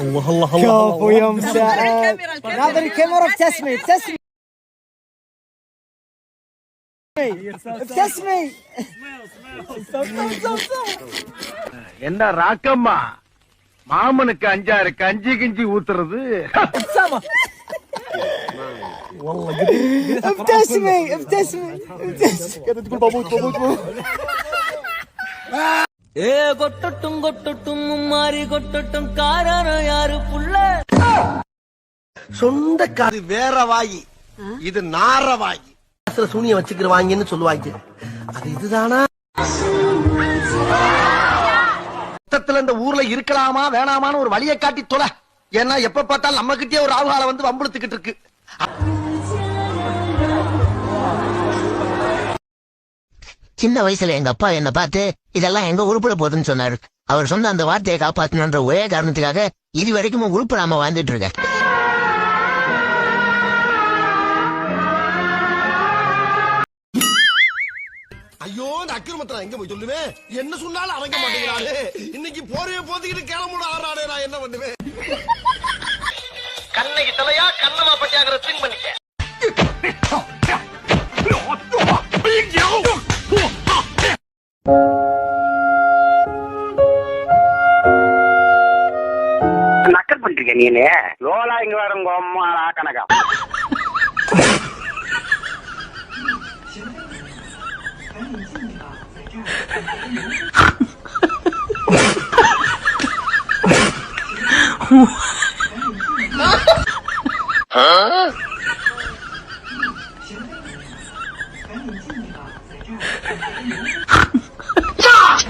الله الله الله كفو يا مساعد ناظر الكاميرا ابتسمي ابتسمي ابتسمي என்ன ராக்கம்மா மாமனுக்கு அஞ்சாறு கஞ்சி கிஞ்சி ஊத்துறது ابتسامة والله قد ابتسمي ابتسمي ابتسمي قاعد تقول بموت بموت بموت ஏ கொட்டட்டும் கொட்டட்டும் மாறி கொட்டட்டும் காரணம் யாரு புள்ள? சொந்தக்காரி வேற வாயி. இது நார வாயி. சூனிய வச்சுக்கிற வாங்கின்னு சொல்லுவாங்க. அது இதுதானா? மொத்தத்துல இந்த ஊர்ல இருக்கலாமா வேணாமான்னு ஒரு வழியை காட்டி தொலை. ஏன்னா எப்ப பார்த்தாலும் நம்ம கிட்டே ஒரு ராகுகால வந்து வம்புழுத்துக்கிட்டு இருக்கு. சின்ன வயசுல எங்க அப்பா என்ன பார்த்து இதெல்லாம் எங்க உருப்பட போகுதுன்னு சொன்னாரு. அவர் சொன்ன அந்த வார்த்தையை காப்பாத்தணுன்ற ஒரே காரணத்துக்காக இது வரைக்கும் உருப்படாம வாழ்ந்துட்டு இருக்கேன். ஐயோ இந்த அக்கிரமத்தை எங்க போய் சொல்லுவேன்? என்ன சொன்னாலும் அடங்க மாட்டேங்கிறாரு இன்னைக்கு போறே போத்திக்கிட்டு கிளம்புட ஆறாடே நான் என்ன பண்ணுவேன்? கண்ணைக்கு தலையா கண்ணமா பட்டியாங்கிற திங் பண்ணிக்க நக்கல் பண்றீங்க நீனு லோலா இங்க வர உங்க அம்மா கணக்கா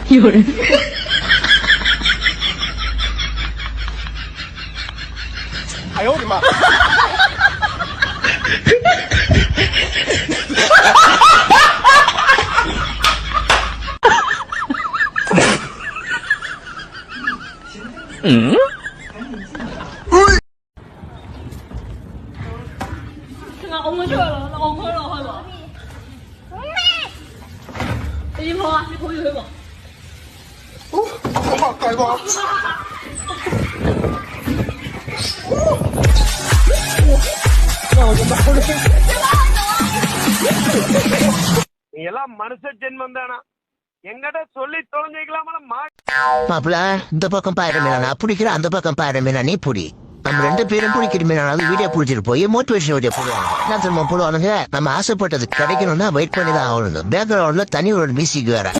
有人。哎呦我的妈！嗯，赶紧进。看看，我去了，那我去了，我去了。妹，你跑啊，你跑就去吧。நீ எல்லாம் மனுஷ ஜென்மம் தானா? எங்கிட்ட சொல்லி தொலைஞ்சிக்கலாமா மாப்பிள இந்த பக்கம் பாரு மீனா நான் பிடிக்கிறேன் அந்த பக்கம் பாரு மீனா நீ புடி. நம்ம ரெண்டு பேரும் பிடிக்கிற மீனா வீடியோ பிடிச்சிட்டு போய் மோட்டிவேஷன் வீடியோ போடுவாங்க. என்ன தெரியுமா போடுவானுங்க. நம்ம ஆசைப்பட்டது கிடைக்கணும்னா வெயிட் பண்ணி தான் ஆகணும் பேக்ரவுண்ட்ல தனி ஒரு மியூசிக் வேற.